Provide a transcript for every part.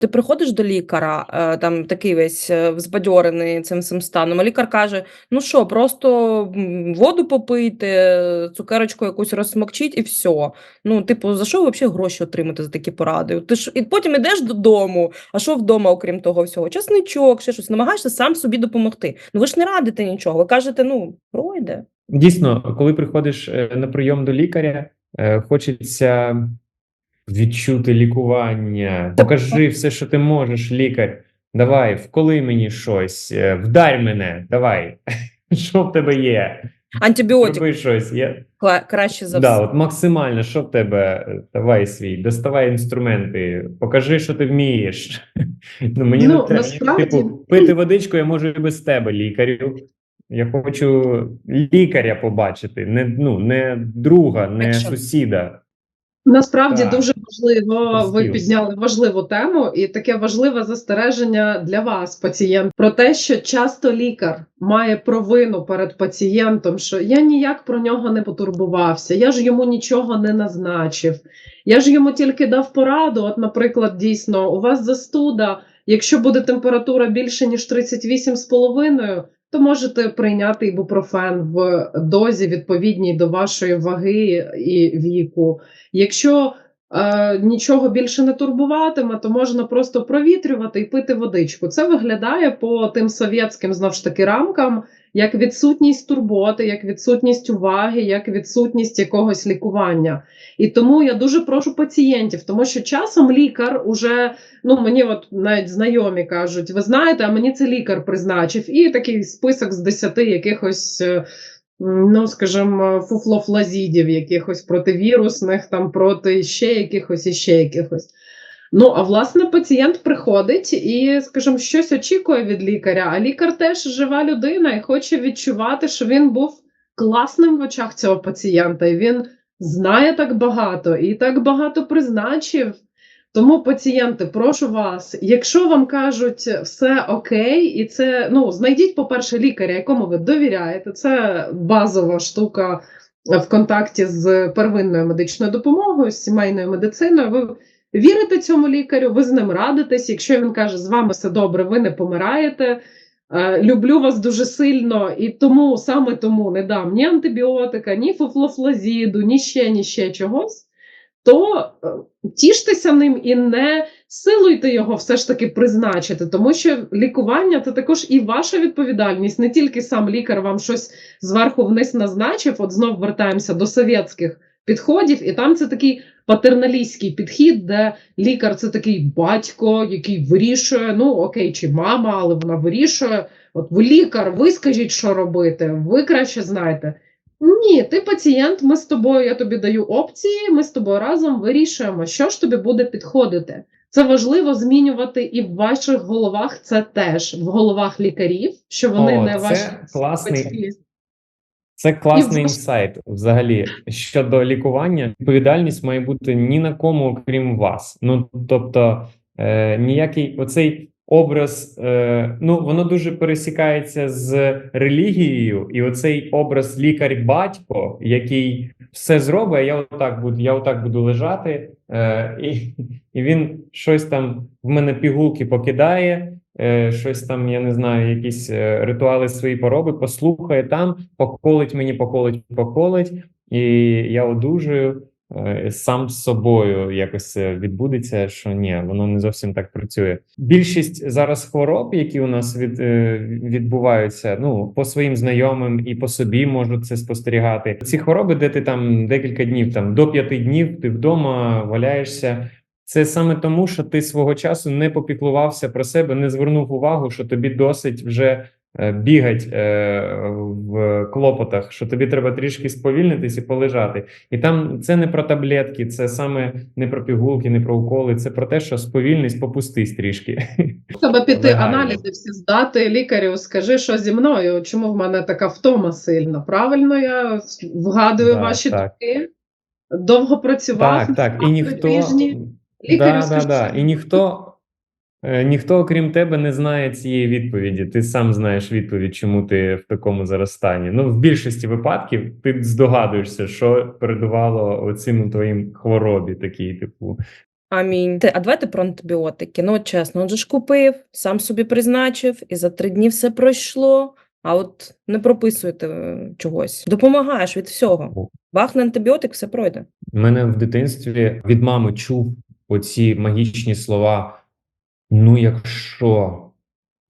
Ти приходиш до лікаря, е, там такий весь, е, взбадьорений цим всім станом, а лікар каже: "Ну що, просто, воду попийте, цукерочку якусь розсмокчіть і всьо". Ну, типу, за що вообще гроші отримати за такі поради? Ти ж і потім ідеш додому, а що вдома, окрім того всього? Часничок, ще щось, намагаєшся сам собі допомогти. Ну, ви ж не радите нічого, ви кажете: "Ну, пройде". Дійсно, коли приходиш, е, на прийом до лікаря, хочеться відчути лікування. Покажи все, що ти можеш, лікар. Давай, вколи мені щось, е, вдарь мене, давай. Що в тебе є? Антибіотик Роби щось. Я... кла краще за Да, все. от максимально, що в тебе? Давай свій, доставай інструменти, покажи, що ти вмієш. Ну, мені Ну, не треба. насправді- Типу, пити водичку я можу і без тебе, лікарю. Я хочу лікаря побачити, не, ну, не друга, не Якщо- сусіда. Насправді Так. дуже важливо, ви підняли важливу тему, і таке важливе застереження для вас, пацієнт, про те, що часто лікар має провину перед пацієнтом, що я ніяк про нього не потурбувався, я ж йому нічого не назначив, я ж йому тільки дав пораду. От, наприклад, дійсно, у вас застуда, якщо буде температура більше ніж 38,5, то можете прийняти ібупрофен в дозі відповідній до вашої ваги і віку. Якщо е, нічого більше не турбуватиме, то можна просто провітрювати і пити водичку. Це виглядає по тим совєтським знов ж таки рамкам як відсутність турботи, як відсутність уваги, як відсутність якогось лікування. І тому я дуже прошу пацієнтів, тому що часом лікар уже ну мені от навіть знайомі кажуть, ви знаєте, а мені це лікар призначив, і такий список з 10 якихось. Е, Ну, скажімо, фуфлофлазідів, якихось противірусних, там проти ще якихось і ще якихось. Ну, а власне, пацієнт приходить і, скажімо, щось очікує від лікаря. А лікар теж жива людина і хоче відчувати, що він був класним в очах цього пацієнта, і він знає так багато і так багато призначив. Тому, пацієнти, прошу вас, якщо вам кажуть все окей, і це ну знайдіть, по-перше, лікаря, якому ви довіряєте. Це базова штука в контакті з первинною медичною допомогою, з сімейною медициною. Ви вірите цьому лікарю, ви з ним радитесь. Якщо він каже, з вами все добре, ви не помираєте. е, Люблю вас дуже сильно, і тому саме тому не дам ні антибіотика, ні фуфлофлазіду, ні ще, ні ще чогось то е, тіштеся ним і не силуйте його все ж таки призначити, тому що лікування це також і ваша відповідальність, не тільки сам лікар вам щось зверху вниз назначив. От знов вертаємося до совєтських підходів, і там це такий патерналістський підхід, де лікар це такий батько, який вирішує, ну окей, чи мама, але вона вирішує. От лікар, ви скажіть, що робити, ви краще знаєте. Ні, ти пацієнт, ми з тобою, я тобі даю опції, ми з тобою разом вирішуємо, що ж тобі буде підходити. Це важливо змінювати і в ваших головах це теж в головах лікарів, що вони О, не це ваші класний- батьки. Це класний І інсайт взагалі щодо лікування. Відповідальність має бути ні на кому, окрім вас. Ну тобто, е, ніякий оцей образ, е, ну воно дуже пересікається з релігією, і оцей образ лікар-батько, який все зробить, я отак буду, я отак буду лежати, е, і, і він щось там в мене пігулки покидає. е, Щось там, я не знаю, якісь ритуали свої поробить, послухає там, поколить мені, поколить, поколить, і я одужую сам з собою якось відбудеться, що ні, воно не зовсім так працює. Більшість зараз хвороб, які у нас від, е, відбуваються, ну по своїм знайомим і по собі можу це спостерігати. Ці хвороби, де ти там декілька днів, там до п'яти днів, ти вдома валяєшся. Це саме тому, що ти свого часу не попіклувався про себе, не звернув увагу, що тобі досить вже е, бігать е, в клопотах, що тобі треба трішки сповільнитись і полежати. І там це не про таблетки, це саме не про пігулки, не про уколи. Це про те, що сповільнись, попустись трішки. Треба піти Легально. аналізи всі здати лікарю. Скажи, що зі мною, чому в мене така втома сильна? Правильно, я вгадую Да, ваші так. думки. Довго працював. Так, так. І ніхто тижні. Лікарю да, скажи, да. що- І ніхто. Е, Ніхто, окрім тебе, не знає цієї відповіді. Ти сам знаєш відповідь, чому ти в такому зараз стані. Ну, в більшості випадків ти здогадуєшся, що передувало оцим твоїм хворобі, такій, типу, Амінь. А давайте про антибіотики. Ну, чесно, он же ж купив, сам собі призначив, і за три дні все пройшло. А от не прописуєте е, чогось. Допомагаєш від всього. Бахне антибіотик, все пройде. У мене в дитинстві від мами чув оці магічні слова. Ну, якщо,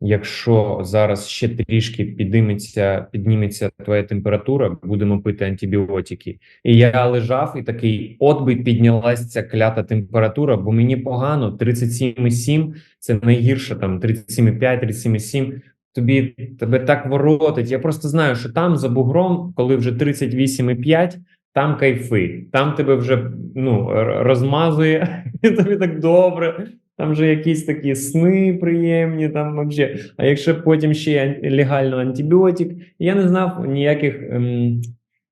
якщо зараз ще трішки підніметься, підніметься твоя температура, будемо пити антибіотики. І я лежав і такий, от би піднялась ця клята температура, бо мені погано, 37,7 – це найгірше, там 37,5, 37,7. Тобі тебе так воротить. Я просто знаю, що там за бугром, коли вже 38,5, там кайфи, там тебе вже ну, розмазує, і тобі так добре. Там вже якісь такі сни приємні, там вообще. А якщо потім ще легально антибіотик, я не знав ніяких. Ем,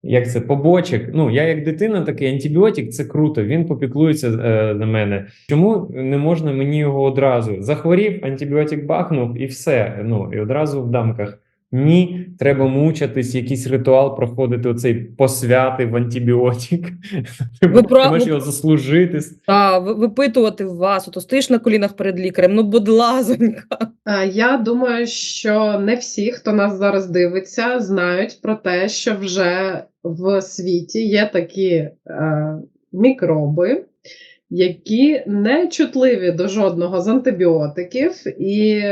як це побочок. Ну, я як дитина, такий антибіотик це круто. Він попіклується е, на мене. Чому не можна мені його одразу? Захворів, антибіотик бахнув і все. Ну і одразу в дамках. Ні, треба мучатись, якийсь ритуал проходити, оцей посвяти в антибіотик. Ви про- Ти можеш його заслужити. Та випитувати в вас, ото стоїш на колінах перед лікарем, ну будь лазонька. Е, Я думаю, що не всі, хто нас зараз дивиться, знають про те, що вже в світі є такі е, мікроби, які не чутливі до жодного з антибіотиків. І,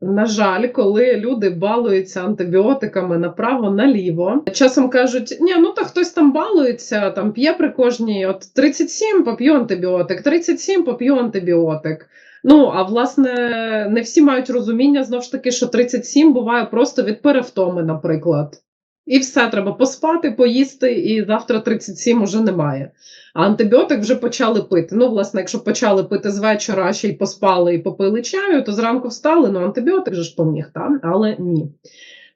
на жаль, коли люди балуються антибіотиками направо-наліво, часом кажуть: ні, ну та хтось там балується, там п'є при кожній от 37 поп'ю антибіотик, 37 поп'ю антибіотик. Ну, а власне, не всі мають розуміння знов ж таки, що 37 буває просто від перевтоми, наприклад. І все, треба поспати, поїсти, і завтра 37 уже немає. А антибіотик вже почали пити. Ну, власне, якщо почали пити з вечора, ще й поспали і попили чаю, то зранку встали, ну антибіотик же ж поміг, там, але ні.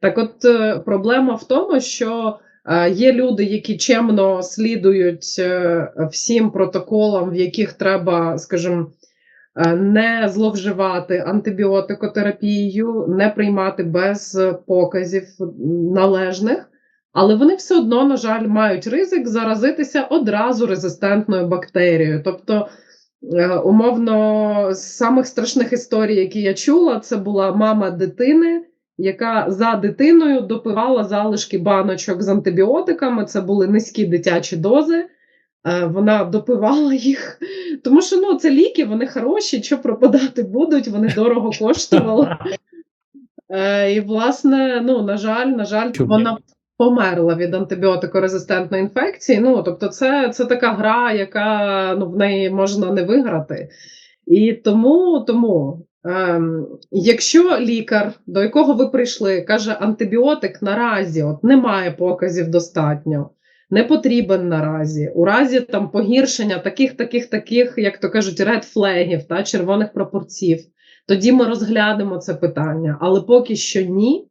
Так от е, проблема в тому, що е, є люди, які чемно слідують е, всім протоколам, в яких треба, скажімо, не зловживати антибіотикотерапією, не приймати без е, показів належних, але вони все одно, на жаль, мають ризик заразитися одразу резистентною бактерією. Тобто, е, умовно, з самих страшних історій, які я чула, це була мама дитини. Яка за дитиною допивала залишки баночок з антибіотиками, це були низькі дитячі дози. Е, Вона допивала їх, тому що ну, це ліки, вони хороші, що пропадати будуть, вони дорого коштували. Е, І, власне, ну, на жаль, на жаль, Чому? вона померла від антибіотикорезистентної інфекції. Ну, тобто, це, це така гра, яка ну, в неї можна не виграти. І тому, тому ем, якщо лікар, до якого ви прийшли, каже, антибіотик наразі от, немає показів достатньо, не потрібен наразі, у разі там погіршення таких, таких, таких, як то кажуть, ред флегів та червоних пропорців, тоді ми розглянемо це питання. Але поки що ні,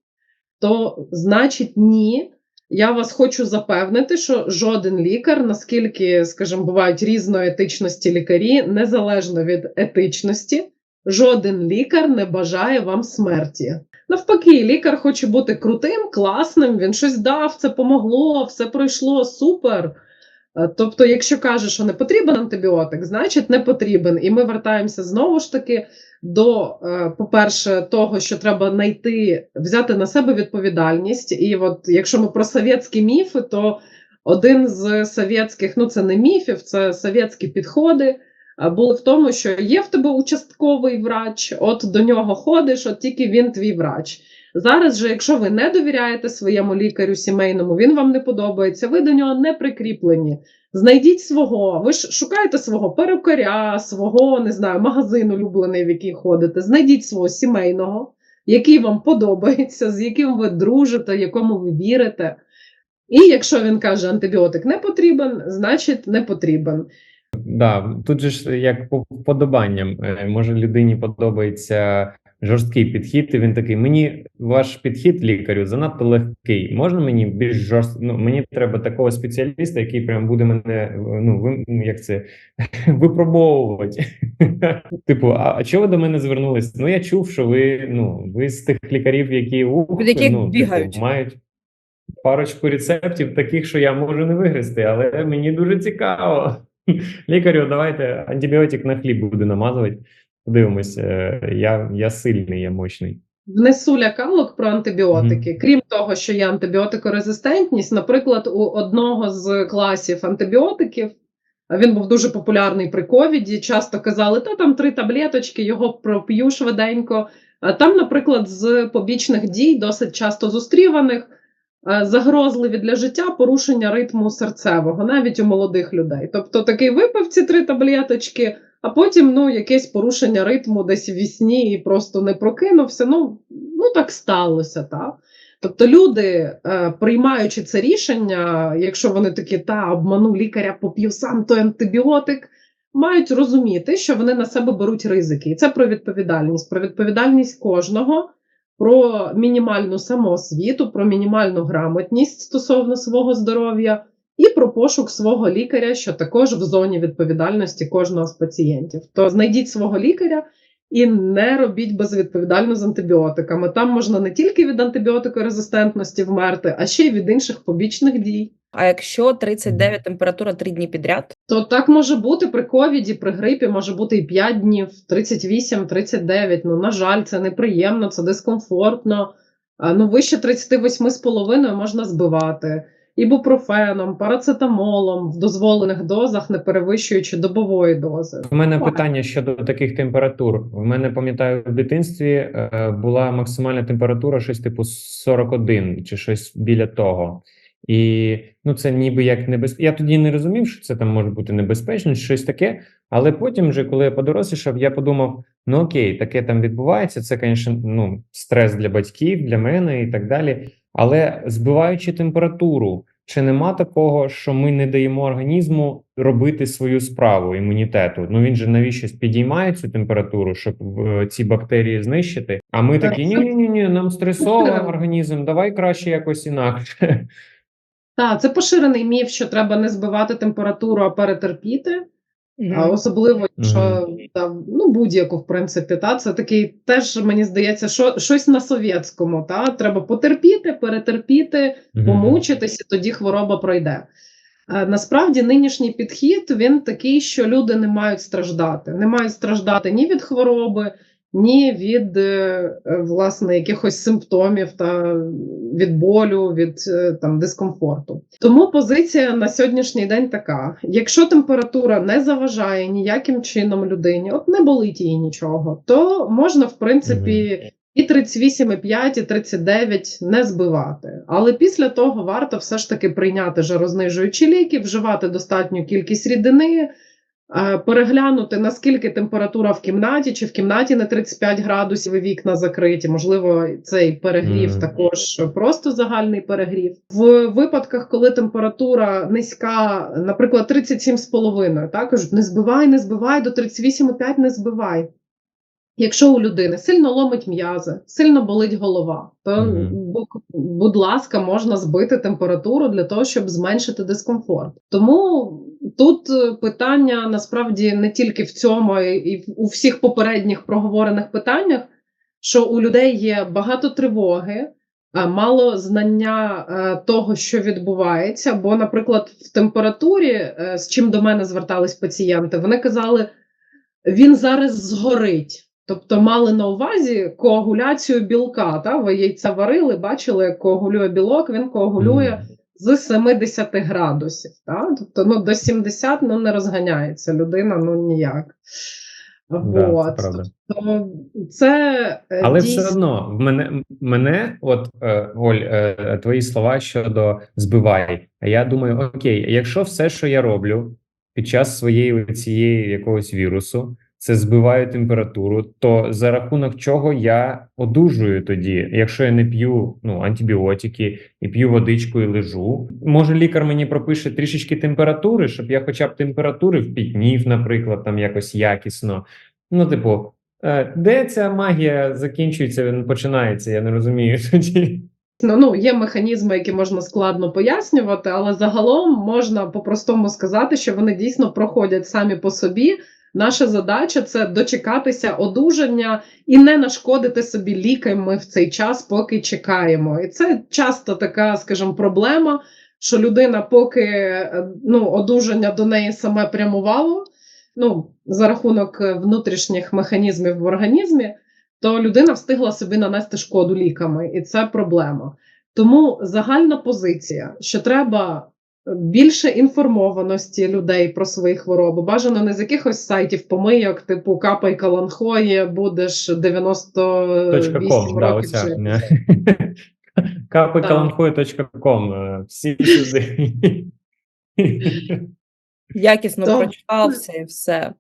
то значить ні. Я вас хочу запевнити, що жоден лікар, наскільки, скажімо, бувають різної етичності лікарі, незалежно від етичності, жоден лікар не бажає вам смерті. Навпаки, лікар хоче бути крутим, класним, він щось дав, це помогло, все пройшло, супер. Е, Тобто, якщо каже, що не потрібен антибіотик, значить не потрібен. І ми вертаємося знову ж таки до, е, по-перше, того, що треба знайти, взяти на себе відповідальність. І от якщо ми про совєтські міфи, то один з совєтських, ну це не міфів, це совєтські підходи. Були в тому, що є в тебе участковий врач, от до нього ходиш, от тільки він твій врач. Зараз же, якщо ви не довіряєте своєму лікарю сімейному, він вам не подобається, ви до нього не прикріплені. Знайдіть свого, ви ж шукаєте свого перукаря, свого не знаю, магазин улюблений, в який ходите. Знайдіть свого сімейного, який вам подобається, з яким ви дружите, якому ви вірите. І якщо він каже, антибіотик не потрібен, значить не потрібен. Да, тут же ж як по вподобанням. Е, Може, людині подобається жорсткий підхід, і він такий: мені ваш підхід лікарю занадто легкий. Можна мені більш жорсткий? Ну, мені треба такого спеціаліста, який прям буде мене ну, ви, ну, як це випробовувати. Типу, а, а чого ви до мене звернулись? Ну, я чув, що ви ну, ви з тих лікарів, які ух, ну, бігають. Типу, мають. Парочку рецептів таких, що я можу не вигризти, але мені дуже цікаво. Лікарю, давайте антибіотик на хліб буду намазувати. Подивимось, е, я, я сильний, я мощний. Внесу лякалок про антибіотики. Крім того, що є антибіотикорезистентність, наприклад, у одного з класів антибіотиків він був дуже популярний при ковіді. Часто казали, та там три таблеточки, його проп'ю швиденько. А Там, наприклад, з побічних дій, досить часто зустріваних, е, загрозливі для життя порушення ритму серцевого, навіть у молодих людей. Тобто такий випив ці три таблеточки, а потім ну, якесь порушення ритму десь в вісні і просто не прокинувся. Ну, ну так сталося, так. Тобто люди, е, приймаючи це рішення, якщо вони такі та обману лікаря, поп'ю сам той антибіотик, мають розуміти, що вони на себе беруть ризики. І це про відповідальність, про відповідальність кожного, про мінімальну самоосвіту, про мінімальну грамотність стосовно свого здоров'я і про пошук свого лікаря, що також в зоні відповідальності кожного з пацієнтів. То знайдіть свого лікаря. І не робіть безвідповідально з антибіотиками. Там можна не тільки від антибіотикорезистентності вмерти, а ще й від інших побічних дій. А якщо 39 температура 3 дні підряд, То так може бути при ковіді, при грипі може бути і 5 днів, 38, 39. Ну, на жаль, це неприємно, це дискомфортно. Ну, вище 38,5 можна збивати. Ібупрофеном, парацетамолом в дозволених дозах, не перевищуючи добової дози. У мене питання щодо таких температур. У мене пам'ятаю в дитинстві е, була максимальна температура щось типу 41 чи щось біля того. І ну це ніби як небезпечно. Я тоді не розумів, що це там може бути небезпечно, щось таке. Але потім, вже коли я подорослішав, я подумав: ну окей, таке там відбувається. Це, звісно, ну, стрес для батьків, для мене і так далі. Але збиваючи температуру, чи нема такого, що ми не даємо організму робити свою справу імунітету? Ну він же навіщо підіймає цю температуру, щоб е, ці бактерії знищити. А ми такі: ні, ні, ні, ні, нам стресовий організм, давай краще якось інакше. Так, це поширений міф, що треба не збивати температуру, а перетерпіти. А особливо, якщо там ну, будь-яку, в принципі, та це такий теж мені здається, що щось на совєтському. Та треба потерпіти, перетерпіти, помучитися, тоді хвороба пройде. А, Насправді, нинішній підхід він такий, що люди не мають страждати. Не мають страждати ні від хвороби, ні від е, власне якихось симптомів та від болю, від е, там дискомфорту. Тому позиція на сьогоднішній день така: якщо температура не заважає ніяким чином людині, от не болить їй нічого, то можна в принципі. І 38,5, і 39 не збивати. Але після того варто все ж таки прийняти жарознижуючі ліки, вживати достатню кількість рідини, переглянути наскільки температура в кімнаті, чи в кімнаті на 35 градусів і вікна закриті. Можливо, цей перегрів Мгм. також просто загальний перегрів. В випадках, коли температура низька, наприклад, 37,5, так кажуть, не збивай, не збивай, до 38,5 не збивай. Якщо у людини сильно ломить м'язи, сильно болить голова, то, Мгм. бу- будь ласка, можна збити температуру для того, щоб зменшити дискомфорт. Тому тут е, питання насправді не тільки в цьому, і у всіх попередніх проговорених питаннях, що у людей є багато тривоги, а мало знання е, того, що відбувається. Бо, наприклад, в температурі, е, з чим до мене звертались пацієнти, вони казали, він зараз згорить. Тобто мали на увазі коагуляцію білка. Та? Ви яйця варили, бачили, як коагулює білок, він коагулює з 70 градусів. Та? Тобто ну, до 70 ну, не розганяється людина ну ніяк. Да, Вот. це. Тобто це Але дійсно... все одно в мене мене, от е, Оль, е, твої слова щодо збивай. Я думаю, окей, якщо все, що я роблю під час своєї цієї якогось вірусу, це збиває температуру, то за рахунок чого я одужую тоді, якщо я не п'ю ну антибіотики і п'ю водичку і лежу. Може, лікар мені пропише трішечки температури, щоб я, хоча б температури впітнів, наприклад, там якось якісно. Ну, типу. Е, Де ця магія закінчується, починається, я не розумію тоді. Ну, ну, є механізми, які можна складно пояснювати, але загалом можна по-простому сказати, що вони дійсно проходять самі по собі. Наша задача це дочекатися одужання і не нашкодити собі ліками в цей час, поки чекаємо. І це часто така, скажімо, проблема, що людина, поки е, ну, одужання до неї саме прямувало, ну, за рахунок е, внутрішніх механізмів в організмі, то людина встигла собі нанести шкоду ліками, і це проблема. Тому загальна позиція, що треба більше інформованості людей про свої хвороби. Бажано не з якихось сайтів помийок, типу капай каланхоє, будеш 98 точка да, років Да, чи... Капай каланхоє.ком. Е, Всі сюди. Якісно прочитав все і все.